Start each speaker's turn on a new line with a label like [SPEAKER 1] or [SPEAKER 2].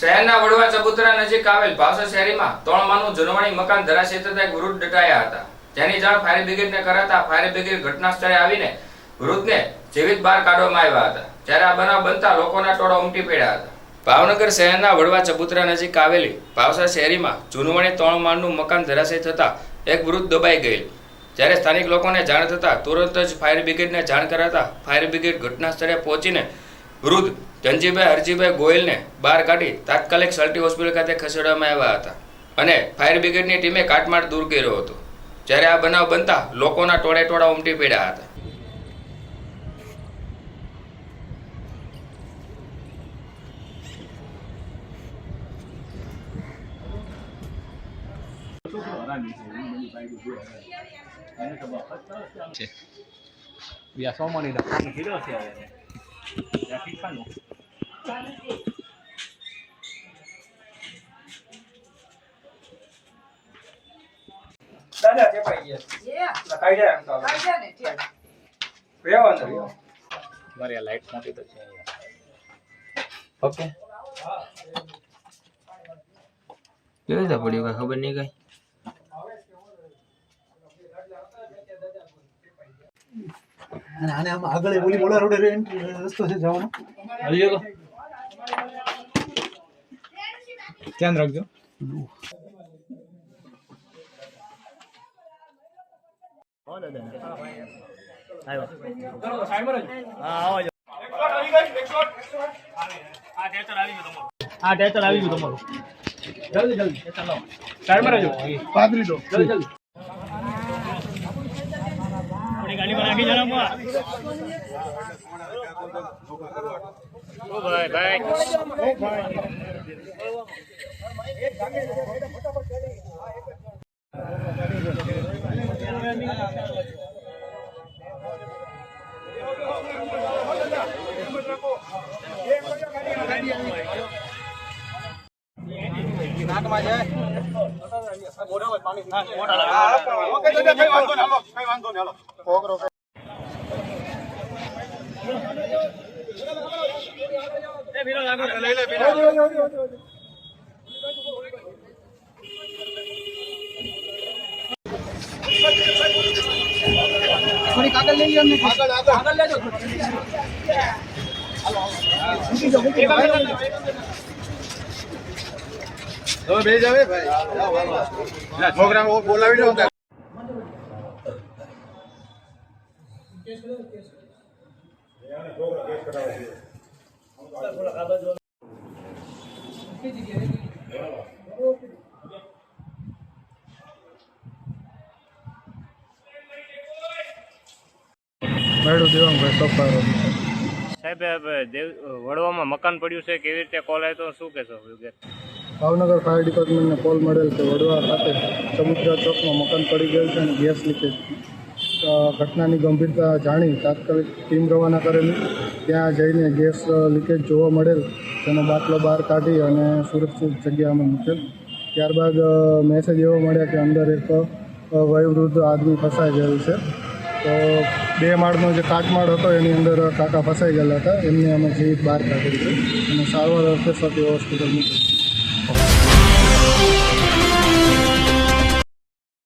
[SPEAKER 1] શહેરના વડવા ચબુતરા નજીક આવેલ ભાવસર શહેરીમાં ત્રણ માળનું જનવાણી મકાન ધરાશય થતા એક વૃદ્ધ દટાયા હતા. જેની જાણ ફાયર બ્રિગેડને કરાતા ફાયર બ્રિગેડ ઘટના સ્થળે આવીને વૃદ્ધને જીવિત બહાર કાઢવામાં આવ્યા હતા. જ્યારે આ બનાવ બનતા લોકોના ટોળા ઉમટી પડ્યા હતા. ભાવનગર શહેરના વડવા ચબુતરા નજીક આવેલી ભાવસર શહેરીમાં જૂનવાણી ત્રણ માળનું મકાન ધરાશય થતા એક વૃદ્ધ દબાઈ ગયેલ. જ્યારે સ્થાનિક લોકોને જાણ થતાં તુરંત જ ફાયર બ્રિગેડને જાણ કરાતા ફાયર બ્રિગેડ ઘટના સ્થળે પહોંચીને વૃદ્ધ ધનજીભાઈ હરજીભાઈ ગોયલને બહાર કાઢી તાત્કાલિક સલ્ટી હોસ્પિટલ ખાતે ખસેડવામાં આવ્યા હતા અને ફાયર બ્રિગેડની ટીમે કાટમાળ દૂર કર્યો હતો જ્યારે આ બનાવ બનતા લોકોના ટોળે ટોળા ઉમટી પડ્યા હતા
[SPEAKER 2] Ya somos ni la. Ya pisan lo.
[SPEAKER 1] દાદા ચેપાઈ ગયા લખાઈ જાય એમ તો રહેવાનું રહ્યો
[SPEAKER 2] મારી આ લાઈટ મોટી તો છે ઓકે.
[SPEAKER 1] કેવી રીતે પડ્યું કઈ ખબર નહીં કઈ?
[SPEAKER 3] અને આને આમ આગળ એ ઓલી ઓલા રોડે રસ્તો છે જવાનો.
[SPEAKER 2] આવી ગયો ધ્યાન રાખજો હા ટેચર આવી ગયું તમારું જલ્દી જલ્દી સાઈડમાં રહેજો
[SPEAKER 3] પાદરી દો
[SPEAKER 2] જલ્દી જલ્દી આપણી ગાડીમાં નાખી જરા લઈ ભાઈ
[SPEAKER 3] આગળ લઈ જાવ આગળ આગળ. લેજો.
[SPEAKER 4] તમે બે જાવે ભાઈ. પ્રોગ્રામ બોલાવી દો
[SPEAKER 3] મેળું દેવાંગભાઈ સોપારો
[SPEAKER 5] સાહેબ દેવ વડવામાં મકાન પડ્યું છે કેવી રીતે કોલ આવ્યો તો શું કહેશો
[SPEAKER 3] ભાવનગર ફાયર ડિપાર્ટમેન્ટને કોલ મળેલ કે વડવા ખાતે. સમુદ્ર ચોકમાં મકાન પડી ગયેલ છે અને ગેસ લીકેજ. ઘટનાની ગંભીરતા જાણી તાત્કાલિક ટીમ રવાના કરેલી. ત્યાં જઈને ગેસ લીકેજ જોવા મળેલ. તેનો બાટલો બહાર કાઢી અને સુરક્ષિત જગ્યામાં મૂકેલ. ત્યારબાદ મેસેજ એવો મળ્યા કે અંદર એક વયોવૃદ્ધ આદમી ફસાઈ ગયેલ છે. તો બે માળનો જે કાટમાળ હતો, એની અંદર કાકા ફસાઈ ગયેલા હતા. એમને અમે જીવિત બહાર કાઢી છે અને સારવાર અર્થે સતી હોસ્પિટલ મૂકી